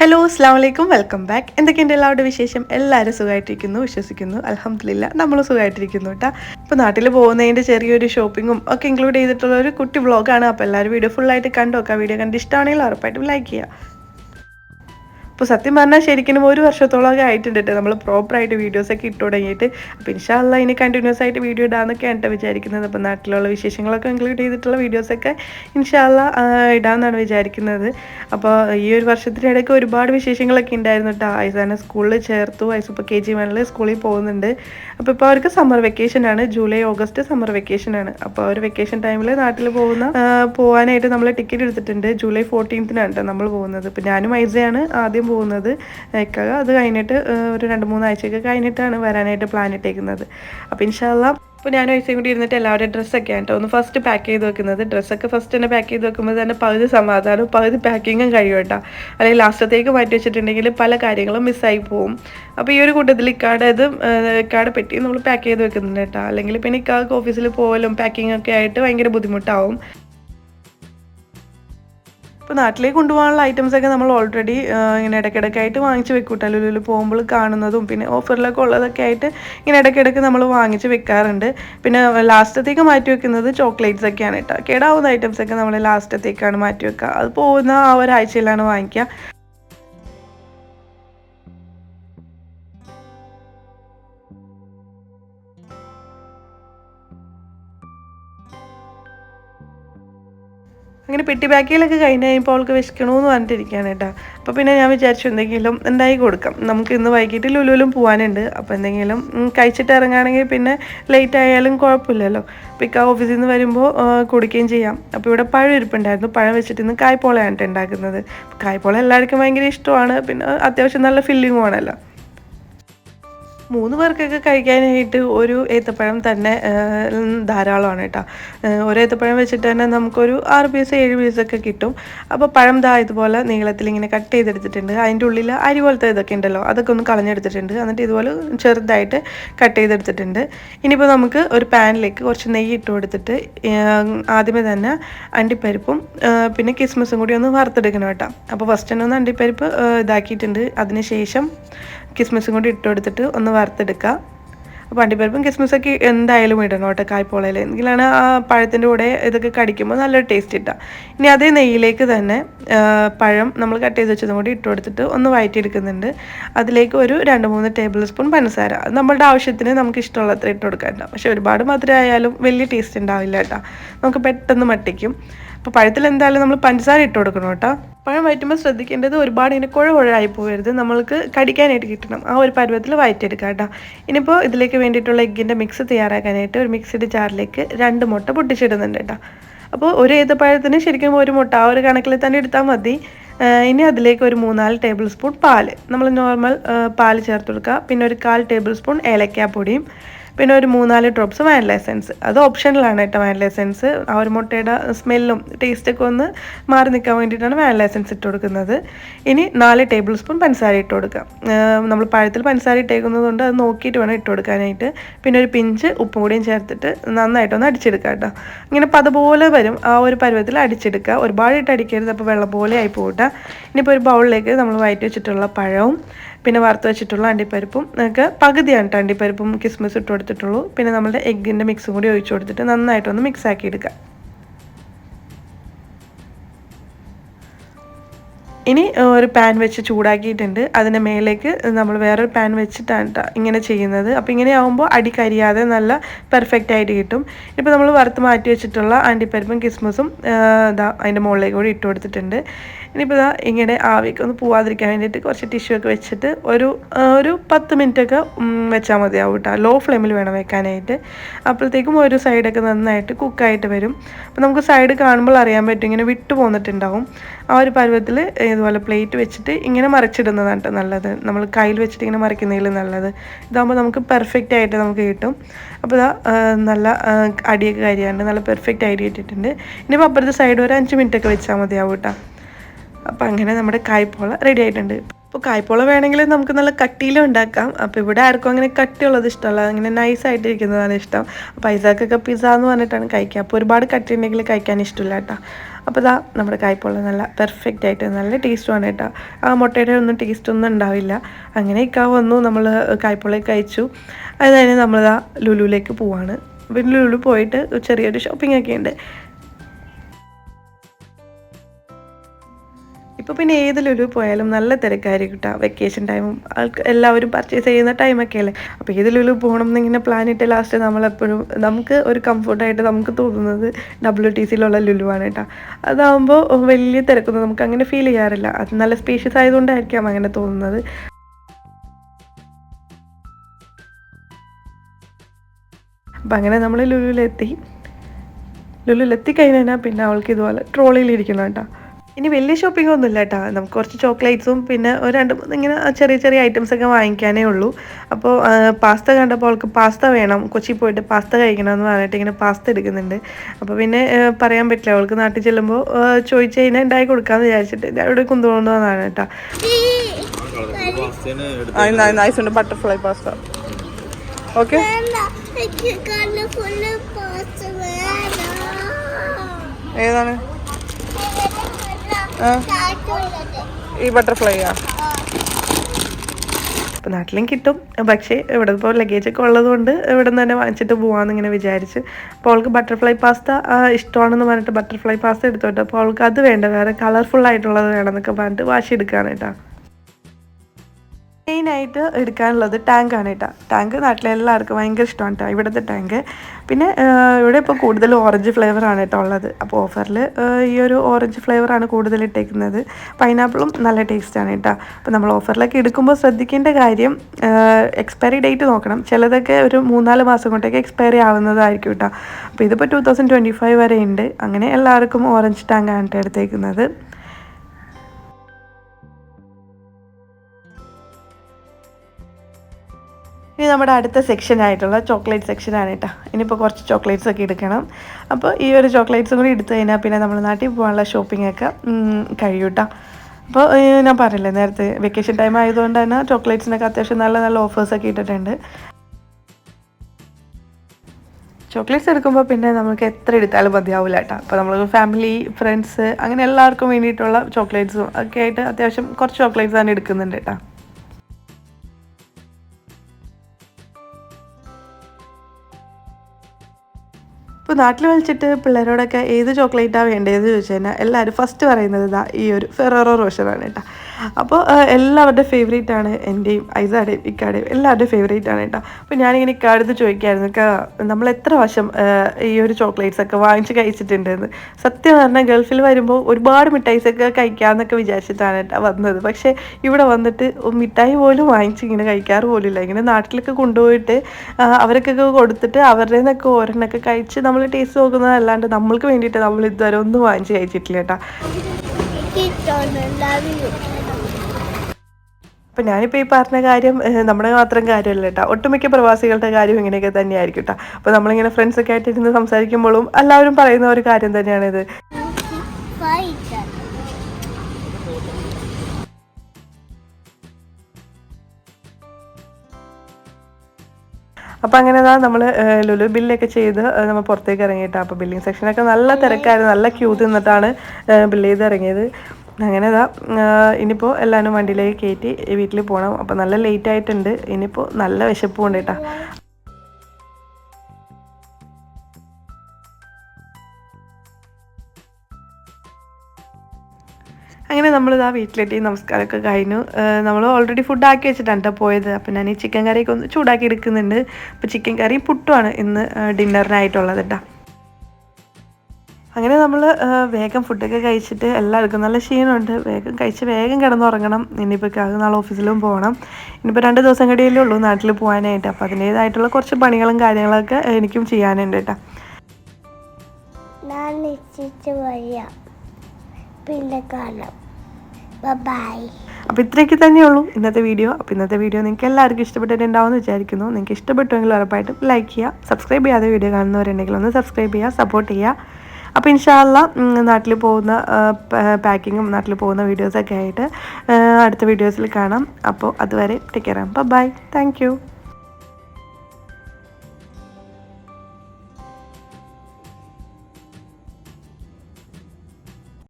Hello അസ്ലാം വലൈക്കും welcome back എന്തൊക്കെയുണ്ട് എല്ലാവരുടെ വിശേഷം? എല്ലാവരും സുഖമായിട്ടിരിക്കുന്നു വിശ്വസിക്കുന്നു. അലഹമില്ല നമ്മൾ സുഖമായിട്ടിരിക്കുന്നു കേട്ടോ ഇപ്പോൾ നാട്ടിൽ പോകുന്നതിന്റെ ചെറിയൊരു ഷോപ്പിങ്ങും ഒക്കെ ഇൻക്ലൂഡ് ചെയ്തിട്ടുള്ള ഒരു കുട്ടി വ്ളോഗാണ് അപ്പോൾ എല്ലാവരും വീഡിയോ ഫുള്ളായിട്ട് കണ്ടു നോക്കാം വീഡിയോ കണ്ട് ഇഷ്ടമാണെങ്കിൽ ഉറപ്പായിട്ടും ലൈക്ക് ചെയ്യുക അപ്പോൾ സത്യം പറഞ്ഞാൽ ശരിക്കും ഒരു വർഷത്തോളമൊക്കെ ആയിട്ടുണ്ട് കേട്ടോ നമ്മൾ പ്രോപ്പറായിട്ട് വീഡിയോസൊക്കെ ഇട്ട് തുടങ്ങിയിട്ട്. അപ്പോൾ ഇൻഷാല്ല ഇനി കണ്ടിന്യൂസ് ആയിട്ട് വീഡിയോ ഇടാമെന്നൊക്കെയാണ് കേട്ടോ വിചാരിക്കുന്നത്. അപ്പോൾ നാട്ടിലുള്ള വിശേഷങ്ങളൊക്കെ ഇൻക്ലൂഡ് ചെയ്തിട്ടുള്ള വീഡിയോസൊക്കെ ഇൻഷാല്ല ഇടാമെന്നാണ് വിചാരിക്കുന്നത്. അപ്പോൾ ഈ ഒരു വർഷത്തിനിടയ്ക്ക് ഒരുപാട് വിശേഷങ്ങളൊക്കെ ഉണ്ടായിരുന്നു കേട്ടോ ഐസാനെ സ്കൂളിൽ ചേർത്തു. ഐസ് ഇപ്പോൾ കെ ജി വണ്ണിൽ സ്കൂളിൽ പോകുന്നുണ്ട്. അപ്പോൾ ഇപ്പോൾ അവർക്ക് സമ്മർ വെക്കേഷൻ ആണ്. ജൂലൈ ഓഗസ്റ്റ് സമ്മർ വെക്കേഷൻ ആണ്. അപ്പോൾ അവർ വെക്കേഷൻ ടൈമിൽ നാട്ടിൽ പോകുന്ന പോകാനായിട്ട് നമ്മൾ ടിക്കറ്റ് എടുത്തിട്ടുണ്ട്. ജൂലൈ ഫോർട്ടീൻത്തിനാണ് കേട്ടോ നമ്മൾ പോകുന്നത്. ഇപ്പോൾ ഞാനും ഐസയാണ് ആദ്യം പോകുന്നത്. ഇക്ക അത് കഴിഞ്ഞിട്ട് ഒരു രണ്ട് മൂന്ന് ആഴ്ചയൊക്കെ കഴിഞ്ഞിട്ടാണ് വരാനായിട്ട് പ്ലാൻ ഇട്ടേക്കുന്നത്. അപ്പോൾ ഇൻഷാല്ല അപ്പോൾ ഞാൻ ഒഴിച്ചും കൂടി ഇരുന്നിട്ട് എല്ലാവരുടെയും ഡ്രസ്സൊക്കെ കേട്ടോ ഒന്ന് ഫസ്റ്റ് പാക്ക് ചെയ്ത് വെക്കുന്നത്. ഡ്രസ്സൊക്കെ ഫസ്റ്റ് തന്നെ പാക്ക് ചെയ്ത് വെക്കുമ്പോൾ തന്നെ പകുതി സമാധാനവും പകുതി പാക്കിങ്ങും കഴിയും കേട്ടോ. അല്ലെങ്കിൽ ലാസ്റ്റത്തേക്ക് മാറ്റി വെച്ചിട്ടുണ്ടെങ്കിൽ പല കാര്യങ്ങളും മിസ്സായി പോകും അപ്പോൾ ഈ ഒരു കൂട്ടത്തിൽ ഇക്കാടെ ഇത് ഇക്കാടെ പെട്ടി നമ്മൾ പാക്ക് ചെയ്ത് വെക്കുന്നുണ്ട് കേട്ടോ. അല്ലെങ്കിൽ പിന്നെ ഇക്കാക്ക് ഓഫീസിൽ പോകലും പാക്കിംഗ് ഒക്കെ ആയിട്ട് ഭയങ്കര ബുദ്ധിമുട്ടാവും. ഇപ്പോൾ നാട്ടിലേക്ക് കൊണ്ടുപോകാനുള്ള ഐറ്റംസ് ഒക്കെ നമ്മൾ ഓൾറെഡി ഇങ്ങനെ ഇടയ്ക്കിടയ്ക്കായിട്ട് വാങ്ങിച്ച് വെക്കൂട്ടോ ലുലുവിൽ പോകുമ്പോൾ കാണുന്നതും പിന്നെ ഓഫറിലൊക്കെ ഉള്ളതൊക്കെ ആയിട്ട് ഇങ്ങനെ ഇടയ്ക്കിടയ്ക്ക് നമ്മൾ വാങ്ങിച്ച് വെക്കാറുണ്ട്. പിന്നെ ലാസ്റ്റത്തേക്ക് മാറ്റി വെക്കുന്നത് ചോക്ലേറ്റ്സ് ഒക്കെയാണ് കേട്ടോ. കേടാവുന്ന ഐറ്റംസ് ഒക്കെ നമ്മൾ ലാസ്റ്റത്തേക്കാണ് മാറ്റി വെക്കുക. അത് പോകുന്ന ആ ഒരാഴ്ചയിലാണ് വാങ്ങിക്കുക. അങ്ങനെ പെട്ടി ബാക്കിയിലൊക്കെ കഴിഞ്ഞ് കഴിയുമ്പോൾ അവൾക്ക് വിശക്കണമെന്ന് പറഞ്ഞിട്ടിരിക്കുകയാണ് കേട്ടോ. അപ്പോൾ പിന്നെ ഞാൻ വിചാരിച്ചു എന്തെങ്കിലും എന്തായി കൊടുക്കാം. നമുക്ക് ഇന്ന് വൈകിട്ട് ലുലുലും പോകാനുണ്ട് അപ്പോൾ എന്തെങ്കിലും കഴിച്ചിട്ട് ഇറങ്ങുകയാണെങ്കിൽ പിന്നെ ലേറ്റ് ആയാലും കുഴപ്പമില്ലല്ലോ. അപ്പോൾ ഓഫീസിൽ നിന്ന് വരുമ്പോൾ കുടിക്കുകയും ചെയ്യാം. അപ്പോൾ ഇവിടെ പഴം ഇരിപ്പുണ്ടായിരുന്നു. പഴം വെച്ചിട്ട് ഇന്ന് കായ്പോളയാണ് ഉണ്ടാക്കുന്നത്. കായ്പോള എല്ലാവർക്കും ഭയങ്കര ഇഷ്ടമാണ്. പിന്നെ അത്യാവശ്യം നല്ല ഫില്ലിങ്ങും ആണല്ലോ. മൂന്ന് പേർക്കൊക്കെ കഴിക്കാനായിട്ട് ഒരു ഏത്തപ്പഴം തന്നെ ധാരാളമാണ് കേട്ടോ. ഒരു ഏത്തപ്പഴം വെച്ചിട്ട് തന്നെ നമുക്കൊരു ആറ് പീസ് ഏഴ് പീസൊക്കെ കിട്ടും. അപ്പോൾ പഴം ദാ ഇതുപോലെ നീളത്തിൽ ഇങ്ങനെ കട്ട് ചെയ്തെടുത്തിട്ടുണ്ട്. അതിന്റെ ഉള്ളിൽ അരി പോലത്തെ ഇതൊക്കെ ഉണ്ടല്ലോ അതൊക്കെ ഒന്ന് കളഞ്ഞെടുത്തിട്ടുണ്ട്. എന്നിട്ട് ഇതുപോലെ ചെറുതായിട്ട് കട്ട് ചെയ്തെടുത്തിട്ടുണ്ട്. ഇനിയിപ്പോൾ നമുക്ക് ഒരു പാനിലേക്ക് കുറച്ച് നെയ്യ് ഇട്ട് കൊടുത്തിട്ട് ആദ്യമേ തന്നെ അണ്ടിപ്പരിപ്പും പിന്നെ കിസ്മസും കൂടി ഒന്ന് വറുത്തെടുക്കണം കേട്ടോ. അപ്പോൾ ഫസ്റ്റ് തന്നെ ഒന്ന് അണ്ടിപ്പരിപ്പ് ഇതാക്കിയിട്ടുണ്ട്. അതിന് ശേഷം കിസ്മിസും കൂടി ഇട്ട് കൊടുത്തിട്ട് ഒന്ന് വറുത്തെടുക്കുക അപ്പോൾ അണ്ടിപ്പരിപ്പും കിസ്മിസൊക്കെ എന്തായാലും ഇടണം കേട്ടോ കായ്പോളയിൽ എങ്കിലാണ് ആ പഴത്തിന്റെ കൂടെ ഇതൊക്കെ കടിക്കുമ്പോൾ നല്ലൊരു ടേസ്റ്റ് കിട്ടുക. ഇനി അതേ നെയ്യിലേക്ക് തന്നെ പഴം നമ്മൾ കട്ട് ചെയ്ത് വെച്ചതും കൂടി ഇട്ട് കൊടുത്തിട്ട് ഒന്ന് വയറ്റിയെടുക്കുന്നുണ്ട്. അതിലേക്ക് ഒരു രണ്ട് മൂന്ന് ടേബിൾ സ്പൂൺ പഞ്ചസാര. നമ്മളുടെ ആവശ്യത്തിന് നമുക്ക് ഇഷ്ടമുള്ള അത്ര ഇട്ട് കൊടുക്കാം പക്ഷേ ഒരുപാട് മധുരമായാലും വലിയ ടേസ്റ്റ് ഉണ്ടാവില്ല കേട്ടോ. നമുക്ക് പെട്ടെന്ന് മട്ടിക്കും. അപ്പോൾ പഴത്തിൽ എന്തായാലും നമ്മൾ പഞ്ചസാര ഇട്ട് കൊടുക്കണം കേട്ടോ. പഴം വയറ്റുമ്പോൾ ശ്രദ്ധിക്കേണ്ടത് ഒരുപാട് ഇങ്ങനെ കുഴ കുഴയായി പോകരുത്. നമ്മൾക്ക് കടിക്കാനായിട്ട് കിട്ടണം. ആ ഒരു പരുവത്തിൽ വയറ്റെടുക്കുക കേട്ടോ. ഇനിയിപ്പോൾ ഇതിലേക്ക് വേണ്ടിയിട്ടുള്ള എഗ്ഗിന്റെ മിക്സ് തയ്യാറാക്കാനായിട്ട് ഒരു മിക്സിഡ് ജാറിലേക്ക് രണ്ട് മുട്ട പൊട്ടിച്ചിടുന്നുണ്ട് കേട്ടോ. അപ്പോൾ ഒരു ഏത്തപ്പഴത്തിന് ശരിക്കും ഒരു മുട്ട ആ ഒരു കണക്കിൽ തന്നെ എടുത്താൽ മതി. ഇനി അതിലേക്ക് ഒരു മൂന്നാൽ ടേബിൾ സ്പൂൺ പാൽ നമ്മൾ നോർമൽ പാൽ ചേർത്ത് കൊടുക്കുക. പിന്നെ ഒരു കാൽ ടേബിൾ സ്പൂൺ ഏലക്കാപ്പൊടിയും പിന്നെ ഒരു മൂന്നാൽ ഡ്രോപ്സ് വാനില എസൻസ് അത് ഓപ്ഷനിലാണ് കേട്ടോ വാനില എസൻസ് ആ ഒരു മുട്ടയുടെ സ്മെല്ലും ടേസ്റ്റൊക്കെ ഒന്ന് മാറി നിൽക്കാൻ വേണ്ടിയിട്ടാണ് വാനില എസൻസ് ഇട്ട് കൊടുക്കുന്നത്. ഇനി നാല് ടേബിൾ സ്പൂൺ പഞ്ചസാര ഇട്ട് കൊടുക്കാം. നമ്മൾ പഴത്തിൽ പഞ്ചസാര ഇട്ടേക്കുന്നത് കൊണ്ട് അത് നോക്കിയിട്ട് വേണം ഇട്ട് കൊടുക്കാനായിട്ട്. പിന്നെ ഒരു പിഞ്ച് ഉപ്പും കൂടിയും ചേർത്തിട്ട് നന്നായിട്ടൊന്ന് അടിച്ചെടുക്കുക കേട്ടോ ഇങ്ങനെ പതുപോലെ വരും. ആ ഒരു പരുവത്തിൽ അടിച്ചെടുക്കുക. ഒരുപാട് ഇട്ട് അടിക്കരുത്. അപ്പോൾ വെള്ളം പോലെ ആയി പോകട്ടെ ഇനിയിപ്പോൾ ഒരു ബൗളിലേക്ക് നമ്മൾ വയറ്റി വെച്ചിട്ടുള്ള പഴവും പിന്നെ വറുത്ത് വെച്ചിട്ടുള്ള അണ്ടിപ്പരിപ്പും ഒക്കെ പകുതിയാണ് കേട്ടോ അണ്ടിപ്പരിപ്പും കിസ്മിസ് ഇട്ട് കൊടുത്തിട്ടുള്ളൂ. പിന്നെ നമ്മുടെ എഗ്ഗിന്റെ മിക്സും കൂടി ഒഴിച്ചു കൊടുത്തിട്ട് നന്നായിട്ടൊന്ന് മിക്സ് ആക്കി എടുക്കുക ഇനി ഒരു പാൻ വെച്ച് ചൂടാക്കിയിട്ടുണ്ട്. അതിന് മേലേക്ക് നമ്മൾ വേറൊരു പാൻ വെച്ചിട്ടാണ് ഇങ്ങനെ ചെയ്യുന്നത്. അപ്പോൾ ഇങ്ങനെ ആകുമ്പോൾ അടി കരിയാതെ നല്ല പെർഫെക്റ്റ് ആയിട്ട് കിട്ടും. ഇപ്പോൾ നമ്മൾ വറുത്ത് മാറ്റി വെച്ചിട്ടുള്ള അണ്ടിപ്പരിപ്പും കിസ്മസും അതിന്റെ മുകളിലേക്ക് കൂടി ഇട്ട് കൊടുത്തിട്ടുണ്ട്. ഇനിയിപ്പോൾ ഇതാ ഇങ്ങനെ ആവിക്ക് ഒന്ന് പോവാതിരിക്കാൻ വേണ്ടിയിട്ട് കുറച്ച് ടിഷ്യൂ ഒക്കെ വെച്ചിട്ട് ഒരു ഒരു പത്ത് മിനിറ്റൊക്കെ വെച്ചാൽ മതിയാവും കേട്ടോ. ലോ ഫ്ലെയിമിൽ വേണം വെക്കാനായിട്ട്. അപ്പോഴത്തേക്കും ഒരു സൈഡൊക്കെ നന്നായിട്ട് കുക്കായിട്ട് വരും. അപ്പോൾ നമുക്ക് സൈഡ് കാണുമ്പോൾ അറിയാൻ പറ്റും ഇങ്ങനെ വിട്ടു പോന്നിട്ടുണ്ടാവും. ആ ഒരു പരുവത്തിൽ ഇതുപോലെ പ്ലേറ്റ് വെച്ചിട്ട് ഇങ്ങനെ മറിച്ചിടുന്നതാണ് കേട്ടോ നല്ലത്. നമ്മൾ കയ്യിൽ വെച്ചിട്ട് ഇങ്ങനെ മറിക്കുന്നതിൽ നല്ലത്. ഇതാകുമ്പോൾ നമുക്ക് പെർഫെക്റ്റ് ആയിട്ട് നമുക്ക് കിട്ടും. അപ്പോൾ ഇതാ നല്ല അടിയൊക്കെ കാര്യമുണ്ട് നല്ല പെർഫെക്റ്റ് ആയിട്ട് കിട്ടിയിട്ടുണ്ട് ഇനിയിപ്പോൾ അപ്പുറത്തെ സൈഡ് ഒരു അഞ്ച് മിനിറ്റൊക്കെ വെച്ചാൽ മതിയാവും കേട്ടോ. അപ്പോൾ അങ്ങനെ നമ്മുടെ കായ്പോള റെഡി ആയിട്ടുണ്ട്. അപ്പോൾ കായ്പോള വേണമെങ്കിൽ നമുക്ക് നല്ല കട്ടിയിലും ഉണ്ടാക്കാം. അപ്പോൾ ഇവിടെ ആർക്കും അങ്ങനെ കട്ടിയുള്ളത് ഇഷ്ടമല്ല. അങ്ങനെ നൈസ് ഇരിക്കുന്നതാണ് ഇഷ്ടം. അപ്പോൾ പിസ്സ എന്ന് പറഞ്ഞിട്ടാണ് കഴിക്കുക. അപ്പോൾ ഒരുപാട് കട്ടി ഉണ്ടെങ്കിൽ കഴിക്കാൻ ഇഷ്ടമില്ല കേട്ടോ. അപ്പോൾ ഇതാ നമ്മുടെ കായ്പോള നല്ല പെർഫെക്റ്റ് ആയിട്ട് നല്ല ടേസ്റ്റുമാണ് കേട്ടോ. ആ മുട്ടയുടെ ഒന്നും ടേസ്റ്റ് ഒന്നും ഉണ്ടാവില്ല. അങ്ങനെ ഇക്കാ വന്നു. നമ്മൾ കായ്പോളയൊക്കെ കഴിച്ചു. അത് കഴിഞ്ഞ് നമ്മളിതാ ലുലുവിലേക്ക് പോവാണ്. പിന്നെ ലുലു പോയിട്ട് ചെറിയൊരു ഷോപ്പിംഗ് ഒക്കെ ഉണ്ട്. ഇപ്പോൾ പിന്നെ ഏത് ലുലു പോയാലും നല്ല തിരക്കായിരിക്കും കേട്ടോ. വെക്കേഷൻ ടൈമും ആൾക്ക് എല്ലാവരും പർച്ചേസ് ചെയ്യുന്ന ടൈമൊക്കെ അല്ലേ? അപ്പോൾ ഏത് ലുലു പോകണം എന്നിങ്ങനെ പ്ലാൻ ഇട്ട് ലാസ്റ്റ് നമ്മളെപ്പോഴും നമുക്ക് ഒരു കംഫർട്ടായിട്ട് നമുക്ക് തോന്നുന്നത് ഡബ്ല്യു ടി സിയിലുള്ള ലുലുവാണ് കേട്ടോ. അതാകുമ്പോൾ വലിയ തിരക്കൊന്നും നമുക്ക് അങ്ങനെ ഫീൽ ചെയ്യാറില്ല. അത് നല്ല സ്പേഷ്യസ് ആയതുകൊണ്ടായിരിക്കാം അങ്ങനെ തോന്നുന്നത്. അപ്പം അങ്ങനെ നമ്മൾ ലുലുവിലെത്തി. ലുലുവിലെത്തി കഴിഞ്ഞാൽ പിന്നെ അവൾക്ക് ഇതുപോലെ ട്രോളിയിലിരിക്കണം കേട്ടോ. ഇനി വലിയ ഷോപ്പിംഗ് ഒന്നും ഇല്ല കേട്ടോ നമുക്ക് കുറച്ച് ചോക്ലേറ്റ്സും പിന്നെ ഒരു രണ്ട് മൂന്ന് ഇങ്ങനെ ചെറിയ ചെറിയ ഐറ്റംസ് ഒക്കെ വാങ്ങിക്കാനേ ഉള്ളൂ. അപ്പോൾ പാസ്ത കണ്ടപ്പോൾ അവൾക്ക് പാസ്ത വേണം. കൊച്ചി പോയിട്ട് പാസ്ത കഴിക്കണം എന്ന് പറഞ്ഞിട്ട് ഇങ്ങനെ പാസ്ത എടുക്കുന്നുണ്ട്. അപ്പോൾ പിന്നെ പറയാൻ പറ്റില്ല. അവൾക്ക് നാട്ടിൽ ചെല്ലുമ്പോൾ ചോദിച്ചു കഴിഞ്ഞാൽ ഉണ്ടാക്കി കൊടുക്കാമെന്ന് വിചാരിച്ചിട്ട് അവിടെ ഇവിടെ വന്നതാണ് കേട്ടോ നൈസ് ഉണ്ട്. ബട്ടർഫ്ലൈ പാസ്ത ഓക്കെ ഏതാണ്? ഈ ബട്ടർഫ്ലൈയാ അപ്പോൾ നാട്ടിലും കിട്ടും. പക്ഷേ ഇവിടെ ഇപ്പോൾ ലഗേജ് ഒക്കെ ഉള്ളതുകൊണ്ട് ഇവിടെ നിന്ന് തന്നെ വാങ്ങിച്ചിട്ട് പോകാമെന്ന് ഇങ്ങനെ വിചാരിച്ച്. അപ്പോൾ അവൾക്ക് ബട്ടർഫ്ലൈ പാസ്ത ഇഷ്ടമാണെന്ന് പറഞ്ഞിട്ട് ബട്ടർഫ്ലൈ പാസ്ത എടുത്തോട്ടെ. അപ്പോൾ അവൾക്ക് അത് വേണ്ട. വേറെ കളർഫുൾ ആയിട്ടുള്ളത് വേണമെന്നൊക്കെ പറഞ്ഞിട്ട് വാശി എടുക്കുകയാണ് കേട്ടോ മെയിനായിട്ട് എടുക്കാനുള്ളത് ടാങ്കാണ് കേട്ടോ ടാങ്ക് നാട്ടിലെ എല്ലാവർക്കും ഭയങ്കര ഇഷ്ടമാണ് കേട്ടോ ഇവിടുത്തെ ടാങ്ക്. പിന്നെ ഇവിടെ ഇപ്പോൾ കൂടുതൽ ഓറഞ്ച് ഫ്ലേവറാണ് കേട്ടോ ഉള്ളത്. അപ്പോൾ ഓഫറിൽ ഈ ഒരു ഓറഞ്ച് ഫ്ലേവറാണ് കൂടുതൽ ഇട്ടേക്കുന്നത്. പൈനാപ്പിളും നല്ല ടേസ്റ്റാണ് കേട്ടോ അപ്പോൾ നമ്മൾ ഓഫറിലൊക്കെ എടുക്കുമ്പോൾ ശ്രദ്ധിക്കേണ്ട കാര്യം എക്സ്പയറി ഡേറ്റ് നോക്കണം. ചിലതൊക്കെ ഒരു മൂന്നാൽ മാസം കൊണ്ടൊക്കെ എക്സ്പയറി ആവുന്നതായിരിക്കും കേട്ടോ അപ്പോൾ ഇതിപ്പോൾ ടു തൗസൻഡ് ട്വന്റി ഫൈവ് വരെ ഉണ്ട്. അങ്ങനെ എല്ലാവർക്കും ഓറഞ്ച് ടാങ്കാണ് കേട്ടോ എടുത്തേക്കുന്നത്. ഇനി നമ്മുടെ അടുത്ത സെക്ഷൻ ആയിട്ടുള്ള ചോക്ലേറ്റ് സെക്ഷനാണ് കേട്ടോ ഇനിയിപ്പോൾ കുറച്ച് ചോക്ലേറ്റ്സ് ഒക്കെ എടുക്കണം. അപ്പോൾ ഈ ഒരു ചോക്ലേറ്റ്സും കൂടി എടുത്തു കഴിഞ്ഞാൽ പിന്നെ നമ്മൾ നാട്ടിൽ പോകാനുള്ള ഉം, കഴിയും കേട്ടോ അപ്പോൾ ഞാൻ പറഞ്ഞില്ലേ നേരത്തെ വെക്കേഷൻ ടൈം ആയതുകൊണ്ട് തന്നെ ചോക്ലേറ്റ്സിനൊക്കെ അത്യാവശ്യം നല്ല നല്ല ഓഫേഴ്സൊക്കെ ഇട്ടിട്ടുണ്ട്. ചോക്ലേറ്റ്സ് എടുക്കുമ്പോൾ പിന്നെ നമുക്ക് എത്ര എടുത്താലും മതിയാവില്ല കേട്ടോ അപ്പോൾ നമ്മൾ ഫാമിലി ഫ്രണ്ട്സ് അങ്ങനെ എല്ലാവർക്കും വേണ്ടിയിട്ടുള്ള ചോക്ലേറ്റ്സും ഒക്കെ ആയിട്ട് അത്യാവശ്യം കുറച്ച് ചോക്ലേറ്റ്സ് തന്നെ എടുക്കുന്നുണ്ട് കേട്ടോ ഇപ്പോൾ നാട്ടിൽ വിളിച്ചിട്ട് പിള്ളേരോടൊക്കെ ഏത് ചോക്ലേറ്റാണ് വേണ്ടതെന്ന് ചോദിച്ചു കഴിഞ്ഞാൽ എല്ലാവരും ഫസ്റ്റ് പറയുന്നത് ഇതാ ഈ ഒരു ഫെറോറോ റോഷനാണ് കേട്ടോ. അപ്പോൾ എല്ലാവരുടെ ഫേവറേറ്റ് ആണ് എന്റെയും ഐസാടെയും ഇക്കാടെയും എല്ലാവരുടെയും ഫേവറേറ്റ് ആണ് കേട്ടോ. അപ്പോൾ ഞാനിങ്ങനെ ഇക്കാടുത്ത് ചോദിക്കായിരുന്നു "ഇക്ക, നമ്മൾ എത്ര വശം ഈ ഒരു ചോക്ലേറ്റ്സ് ഒക്കെ വാങ്ങിച്ച് കഴിച്ചിട്ടുണ്ടെന്ന്? സത്യം പറഞ്ഞാൽ ഗൾഫിൽ വരുമ്പോൾ ഒരുപാട് മിഠായിസ് ഒക്കെ കഴിക്കാമെന്നൊക്കെ വിചാരിച്ചിട്ടാണ് കേട്ടോ വന്നത്. പക്ഷേ ഇവിടെ വന്നിട്ട് മിഠായി പോലും വാങ്ങിച്ച് ഇങ്ങനെ കഴിക്കാറ് പോലില്ല ഇങ്ങനെ നാട്ടിലൊക്കെ കൊണ്ടുപോയിട്ട് അവർക്കൊക്കെ കൊടുത്തിട്ട് അവരുടെ നിന്നൊക്കെ ഓരോന്നൊക്കെ കഴിച്ച് നമ്മൾ ടേസ്റ്റ് നോക്കുന്നതല്ലാണ്ട് നമ്മൾക്ക് വേണ്ടിയിട്ട് നമ്മൾ ഇതുവരെ ഒന്നും വാങ്ങിച്ച് കഴിച്ചിട്ടില്ല കേട്ടോ. അപ്പം ഞാനിപ്പോൾ ഈ പറഞ്ഞ കാര്യം നമ്മുടെ മാത്രം കാര്യമല്ല കേട്ടോ. ഒട്ടുമിക്ക പ്രവാസികളുടെ കാര്യം ഇങ്ങനെയൊക്കെ തന്നെയായിരിക്കും കേട്ടോ. അപ്പോൾ നമ്മളിങ്ങനെ ഫ്രണ്ട്സൊക്കെ ആയിട്ട് ഇരുന്ന് സംസാരിക്കുമ്പോഴും എല്ലാവരും പറയുന്ന ഒരു കാര്യം തന്നെയാണിത്. അപ്പം അങ്ങനെ അതാ നമ്മൾ ലുലു ബില്ലൊക്കെ ചെയ്ത് നമ്മൾ പുറത്തേക്ക് ഇറങ്ങിയിട്ടാണ് അപ്പോൾ ബില്ലിംഗ് സെക്ഷനൊക്കെ നല്ല തിരക്കായിരുന്നു. നല്ല ക്യൂ നിന്നിട്ടാണ് ബില്ല് ചെയ്ത് ഇറങ്ങിയത്. അങ്ങനെ ഇതാ ഇനിയിപ്പോൾ എല്ലാവരും വണ്ടിയിലേക്ക് കയറ്റി വീട്ടിൽ പോകണം അപ്പോൾ നല്ല ലേറ്റ് ആയിട്ടുണ്ട്. ഇനിയിപ്പോൾ നല്ല വിശപ്പും ഉണ്ട് കേട്ടോ അങ്ങനെ നമ്മൾ നമ്മളിതാ വീട്ടിലെത്തി. നമസ്കാരമൊക്കെ കഴിഞ്ഞു. നമ്മൾ ഓൾറെഡി ഫുഡ് ആക്കി വെച്ചിട്ടാണ് കേട്ടോ പോയത്. അപ്പം ഞാൻ ഈ ചിക്കൻ കറിയൊക്കെ ഒന്ന് ചൂടാക്കി എടുക്കുന്നുണ്ട്. അപ്പോൾ ചിക്കൻ കറിയും പുട്ടുമാണ് ഇന്ന് ഡിന്നറിനായിട്ടുള്ളത് കേട്ടോ അങ്ങനെ നമ്മൾ വേഗം ഫുഡൊക്കെ കഴിച്ചിട്ട് എല്ലാവർക്കും നല്ല ക്ഷീണമുണ്ട്. വേഗം കഴിച്ച് വേഗം കിടന്നുറങ്ങണം. ഇനിയിപ്പോൾ നാളെ ഓഫീസിലും പോകണം. ഇനിയിപ്പോൾ രണ്ട് ദിവസം കഴിയല്ലേ ഉള്ളൂ നാട്ടിൽ പോകാനായിട്ട്. അപ്പോൾ അതിന്റേതായിട്ടുള്ള കുറച്ച് പണികളും കാര്യങ്ങളൊക്കെ എനിക്കും ചെയ്യാനുണ്ട് കേട്ടോ. പിന്നെ കാണാം. ബൈ അപ്പോൾ ഇത്രയൊക്കെ തന്നെയുള്ളൂ ഇന്നത്തെ വീഡിയോ അപ്പോൾ ഇന്നത്തെ വീഡിയോ നിങ്ങൾക്ക് എല്ലാവർക്കും ഇഷ്ടപ്പെട്ടിട്ടുണ്ടാവുമെന്ന് വിചാരിക്കുന്നു. നിങ്ങൾക്ക് ഇഷ്ടപ്പെട്ടുവെങ്കിൽ ഉറപ്പായിട്ടും ലൈക്ക് ചെയ്യുക സബ്സ്ക്രൈബ് ചെയ്യാതെ വീഡിയോ കാണുന്നവരുണ്ടെങ്കിൽ ഒന്ന് സബ്സ്ക്രൈബ് ചെയ്യുക സപ്പോർട്ട് ചെയ്യുക. അപ്പോൾ ഇൻഷാല്ല നാട്ടിൽ പോകുന്ന പാക്കിങ്ങും നാട്ടിൽ പോകുന്ന വീഡിയോസൊക്കെ ആയിട്ട് അടുത്ത വീഡിയോസിൽ കാണാം. അപ്പോൾ അതുവരെ ടേക്ക് കെയർ ബൈ താങ്ക്